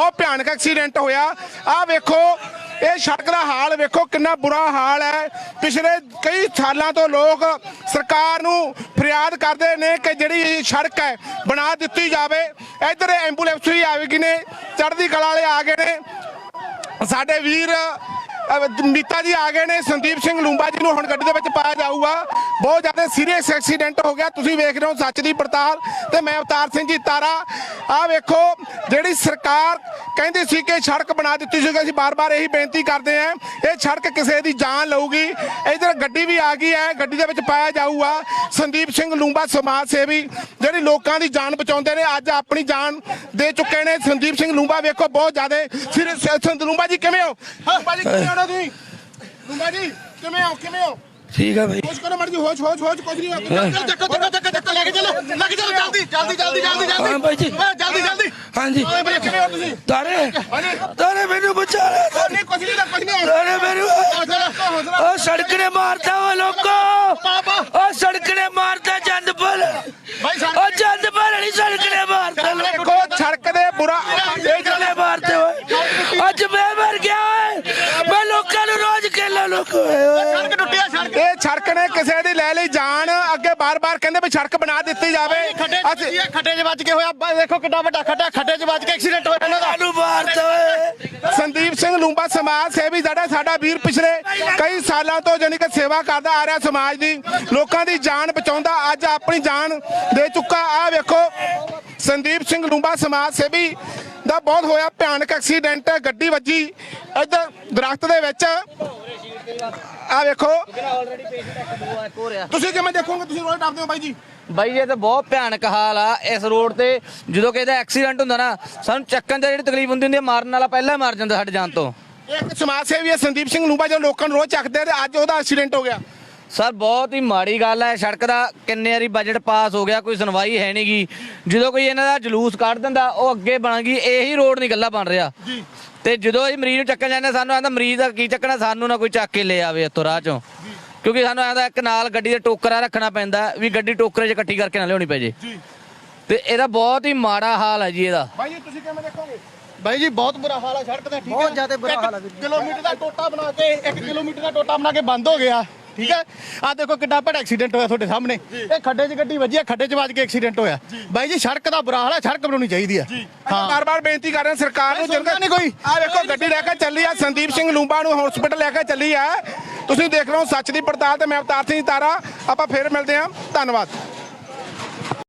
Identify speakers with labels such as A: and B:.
A: ਬਹੁਤ ਭਿਆਨਕ ਐਕਸੀਡੈਂਟ ਹੋਇਆ। ਆਹ ਵੇਖੋ ਇਹ ਸੜਕ ਦਾ ਹਾਲ ਵੇਖੋ ਕਿੰਨਾ ਬੁਰਾ ਹਾਲ ਹੈ। ਪਿਛਲੇ ਕਈ ਸਾਲਾਂ ਤੋਂ ਲੋਕ ਸਰਕਾਰ ਨੂੰ ਫਰਿਆਦ ਕਰਦੇ ਨੇ ਕਿ ਜਿਹੜੀ ਇਹ ਸੜਕ ਹੈ ਬਣਾ ਦਿੱਤੀ ਜਾਵੇ। ਇੱਧਰ ਐਂਬੂਲੈਂਸ ਵੀ ਆਵੇਗੀ ਨੇ ਚੜ੍ਹਦੀ ਕਲਾ ਵਾਲੇ ਆ ਗਏ ਨੇ। ਸਾਡੇ ਵੀਰ ਅਹ, ਮੀਤਾ ਜੀ ਆ ਗਏ ਨੇ ਸੰਦੀਪ ਸਿੰਘ ਲੂੰਬਾ ਜੀ ਨੂੰ ਹੁਣ ਗੱਡੀ ਦੇ ਵਿੱਚ ਪਾਇਆ ਜਾਊਗਾ। ਬਹੁਤ ਜ਼ਿਆਦਾ ਸੀਰੀਅਸ ਐਕਸੀਡੈਂਟ ਹੋ ਗਿਆ। ਤੁਸੀਂ ਵੇਖ ਰਹੇ ਹੋ ਸੱਚ ਦੀ ਪੜਤਾਲ ਤੇ ਮੈਂ ਅਵਤਾਰ ਸਿੰਘ ਜੀ ਤਾਰਾ। ਆਹ ਵੇਖੋ, ਜਿਹੜੀ ਸਰਕਾਰ ਕਹਿੰਦੀ ਸੀ ਕਿ ਸੜਕ ਬਣਾ ਦਿੱਤੀ ਸੀ, ਅਸੀਂ ਬਾਰ-ਬਾਰ ਇਹੀ ਬੇਨਤੀ ਕਰਦੇ ਆਂ ਇਹ ਸੜਕ ਕਿਸੇ ਦੀ ਜਾਨ ਲਊਗੀ। ਇਧਰ ਗੱਡੀ ਵੀ ਆ ਗਈ ਹੈ, ਗੱਡੀ ਦੇ ਵਿੱਚ ਪਾਇਆ ਜਾਊਗਾ। ਸੰਦੀਪ ਸਿੰਘ ਲੂੰਬਾ ਸਮਾਜ ਸੇਵੀ, ਜਿਹੜੀ ਲੋਕਾਂ ਦੀ ਜਾਨ ਬਚਾਉਂਦੇ ਨੇ, ਅੱਜ ਆਪਣੀ ਜਾਨ ਦੇ ਚੁੱਕੇ ਨੇ। ਸੰਦੀਪ ਸਿੰਘ ਲੂੰਬਾ ਵੇਖੋ, ਬਹੁਤ ਜ਼ਿਆਦਾ ਸੀਰੀਅਸ ਸੰਦ ਲੂੰਬਾ ਜੀ, ਕਿਵੇਂ ਹੋ? ਲੂੰਬਾ ਜੀ, ਕਿਵੇਂ ਹੋ ਤੁਸੀਂ? ਲੂੰਬਾ ਜੀ, ਕਿਵੇਂ ਹੋ ਕਿਵੇਂ ਹੋ?
B: ਠੀਕ ਆ ਭਾਈ
A: ਹੋਸ਼ ਕਰੋ ਮਰਜ਼ੀ ਹੋਸ਼ ਹੋਸ਼ ਹੋਸ਼ ਕੁਝ ਨਹੀਂ ਹੋਇਆ
C: ਚੱਕੋ ਚੱਕੋ ਚੱਕੋ ਚੱਕੋ ਲੈ ਕੇ ਚਲੋ ਲੈ ਕੇ ਚਲੋ ਜਲਦੀ ਜਲਦੀ ਜਲਦੀ ਜਲਦੀ ਜਲਦੀ
B: ਹਾਂ ਬਾਈ ਜੀ।
C: ਜਲਦੀ ਜਲਦੀ
B: ਹਾਂਜੀ
A: ਓਏ ਕਿਵੇਂ ਹੋ ਤੁਸੀਂ
B: ਤਾਰੇ ਤਾਰੇ ਮੈਨੂੰ ਬਚਾ ਲੈ
A: ਨਹੀਂ ਕੁਝ ਨਹੀਂ ਕੁਝ ਨਹੀਂ
B: ਤਾਰੇ ਮੈਨੂੰ ਉਹ ਸੜਕ ਨੇ ਮਾਰਤਾ ਵਾ ਲੋਕੋ ਉਹ ਸੜਕ ਨੇ ਮਾਰਤਾ ਚੰਦਪੁਰ ਉਹ ਚੰਦਪੁਰ ਵਾਲੀ ਸੜਕ ਨੇ ਮਾਰਤਾ ਲੋਕੋ
A: ਸੜਕ ਦੇ ਬੁਰਾ
B: ਇਹ ਗੱਲੇ ਮਾਰਤੇ ਓਏ ਅੱਜ ਮੈਂ ਮਰ ਗਿਆ ਓਏ ਮੈਂ ਲੋਕਾਂ ਨੂੰ ਰੋਜ਼ ਖੇਲਾ ਲੋਕੋ ਓਏ
C: ਸੜਕ ਟੁੱਟਿਆ ਸੜਕ
A: ਇਹ ਸੜਕ ਨੇ ਕਿਸੇ ਦੀ ਲੈ ਲਈ ਜਾਨ। ਅੱਗੇ ਬਾਰ-ਬਾਰ ਕਹਿੰਦੇ ਵੀ ਸੜਕ ਬਣਾ ਦਿੱਤੀ ਜਾਵੇ।
C: ਖੱਡੇ ਚ ਵੱਜੀ ਆ, ਖੱਡੇ 'ਚ ਵੱਜ ਕੇ ਹੋਇਆ। ਬ- ਦੇਖੋ ਕਿੰਨਾ ਵੱਡਾ ਖੱਡਾ। ਖੱਡੇ 'ਚ ਵੱਜ ਕੇ ਐਕਸੀਡੈਂਟ ਹੋਇਆ ਇਹਨਾਂ ਦਾ।
B: ਸਾਨੂੰ
A: ਸੰਦੀਪ ਸਿੰਘ ਲੂੰਬਾ ਸਮਾਜ ਸੇਵੀ ਸਾਡਾ ਸਾਡਾ ਵੀਰ ਪਿਛਲੇ ਕਈ ਸਾਲਾਂ ਤੋਂ ਜਾਣੀ ਕਿ ਸੇਵਾ ਕਰਦਾ ਆ ਰਿਹਾ ਸਮਾਜ ਦੀ ਲੋਕਾਂ ਦੀ ਜਾਨ ਬਚਾਉਂਦਾ ਅੱਜ ਆਪਣੀ ਜਾਨ ਦੇ ਚੁੱਕਾ। ਆ ਵੇਖੋ ਸੰਦੀਪ ਸਿੰਘ ਲੂੰਬਾ ਸਮਾਜ ਸੇਵੀ ਦਾ ਬਹੁਤ ਹੋਇਆ ਭਿਆਨਕ ਐਕਸੀਡੈਂਟ ਗੱਡੀ ਵੱਜੀ ਇੱਧਰ ਦਰਖਤ ਦੇ ਵਿੱਚ। ਆ ਵੇਖੋ। ਤੁਸੀਂ ਕਿਵੇਂ ਦੇਖੋਗੇ? ਤੁਸੀਂ ਰੋਜ਼ ਡਰਦੇ ਹੋ ਬਾਈ ਜੀ?
D: ਬਾਈ ਇਹ ਤਾਂ ਬਹੁਤ ਭਿਆਨਕ ਹਾਲ ਆ। ਇਸ ਰੋਡ ਤੇ ਜਦੋਂ ਕਿਸੇ ਦਾ ਐਕਸੀਡੈਂਟ ਹੁੰਦਾ ਨਾ ਸਾਨੂੰ ਚੱਕਣ ਦੀ ਜਿਹੜੀ ਤਕਲੀਫ ਹੁੰਦੀ ਹੁੰਦੀ ਆ, ਮਾਰਨ ਵਾਲਾ ਪਹਿਲਾਂ ਹੀ ਮਰ ਜਾਂਦਾ ਸਾਡੇ ਜਾਨ ਤੋਂ।
A: ਇੱਕ ਸਮਾਜ ਸੇਵੀ ਹੈ ਸੰਦੀਪ ਸਿੰਘ ਲੂੰਬਾ ਜੋ ਲੋਕਾਂ ਨੂੰ ਰੋਜ਼ ਚੱਕਦੇ ਆ ਤੇ ਅੱਜ ਉਹਦਾ ਐਕਸੀਡੈਂਟ ਹੋ ਗਿਆ।
D: ਸਰ ਬਹੁਤ ਹੀ ਮਾੜੀ ਗੱਲ ਹੈ। ਸੜਕ ਦਾ ਕਿੰਨੇ ਵਾਰੀ ਬਜਟ ਪਾਸ ਹੋ ਗਿਆ ਕੋਈ ਸੁਣਵਾਈ ਹੈ ਨਹੀਂਗੀ ਜਦੋਂ ਕੋਈ ਇਹਨਾਂ ਦਾ ਜਲੂਸ ਕੱਢ ਦਿੰਦਾ ਉਹ ਅੱਗੇ ਬਣ ਗਈ ਇਹੀ ਰੋਡ ਨਹੀਂ ਗੱਲਾਂ ਬਣ ਰਿਹਾ।
A: ਜੀ।
D: ਤੇ ਜਦੋਂ ਇਹ ਮਰੀਜ਼ ਨੂੰ ਚੱਕਣ ਜਾਂਦੇ ਸਾਨੂੰ ਆਂਦਾ ਮਰੀਜ਼ ਦਾ ਕੀ ਚੱਕਣਾ ਸਾਨੂੰ ਨਾ ਕੋਈ ਚੱਕ ਕੇ ਲੈ ਆਵੇ ਇੱਥੋਂ ਰਾਹ ਚੋਂ। ਕਿਉਂਕਿ ਸਾਨੂੰ ਆਂਦਾ ਇੱਕ ਨਾਲ ਗੱਡੀ ਦਾ ਟੋਕਰਾ ਰੱਖਣਾ ਪੈਂਦਾ ਵੀ ਗੱਡੀ ਟੋਕਰੇ 'ਚ ਇਕੱਠੀ ਕਰਕੇ ਨਾ ਲਿਆਉਣੀ ਪੈ ਜੇ।
A: ਜੀ।
D: ਤੇ ਇਹਦਾ ਬਹੁਤ ਹੀ ਮਾੜਾ ਹਾਲ ਹੈ ਜੀ ਇਹਦਾ।
A: ਬਾਈ ਜੀ ਤੁਸੀਂ ਕਿਵੇਂ ਦੇਖੋਗੇ?
C: ਬਾਈ ਜੀ ਬਹੁਤ ਬੁਰਾ ਹਾਲ ਆ ਸੜਕ ਦਾ ਠੀਕ ਹੈ?
E: ਬਹੁਤ ਜ਼ਿਆਦਾ ਬੁਰਾ ਹਾਲ ਜੀ।
C: ਕਿਲੋਮੀਟਰ ਦਾ ਟੋਟਾ ਬਣਾ ਕੇ 1 ਕਿਲੋਮੀਟਰ ਦਾ ਟੋਟਾ ਬਣਾ ਕੇ ਬੰਦ ਹੋ ਗਿਆ। ਠੀਕ ਹੈ? ਆ ਦੇਖੋ ਕਿੰਨਾ ਭੜਾ ਐਕਸੀਡੈਂਟ ਹੋਇਆ ਤੁਹਾਡੇ ਸਾਹਮਣੇ। ਇਹ ਖੱਡੇ 'ਚ ਗੱਡੀ ਵੱਜੀ ਆ ਖੱਡੇ 'ਚ ਵੱਜ ਕੇ ਐਕਸੀਡੈਂਟ ਹੋਇਆ। ਬਾਈ ਜੀ ਸੜਕ ਦਾ ਬੁਰਾ ਹਾਲ ਆ ਸੜਕ ਬਣਾਉਣੀ ਚਾਹੀਦੀ ਆ
A: ਹਾਂ। ਬਾਰ-ਬਾਰ ਬੇਨਤੀ ਕਰ ਰਹੇ ਹਾਂ ਸਰਕਾਰ ਨੂੰ
C: ਸੁਣਦਾ ਨਹੀਂ ਕੋਈ।
A: ਆ ਵੇਖੋ ਗੱਡੀ ਲੈ ਕੇ ਚੱਲੀ ਆ ਸੰਦੀਪ ਸਿੰਘ ਲੂੰਬਾ ਨੂੰ ਹਸਪੀਟਲ ਲੈ ਕੇ ਚੱਲੀ ਆ। ਤੁਸੀਂ ਦੇਖ ਰਹੇ ਹੋ ਸੱਚ ਦੀ ਪੜਤਾਲ ਤੇ ਮੈਂ ਅਵਤਾਰ ਸਿੰਘ ਤਾਰਾ। ਆਪਾਂ ਫੇਰ ਮਿਲਦੇ ਹਾਂ। ਧੰਨਵਾਦ।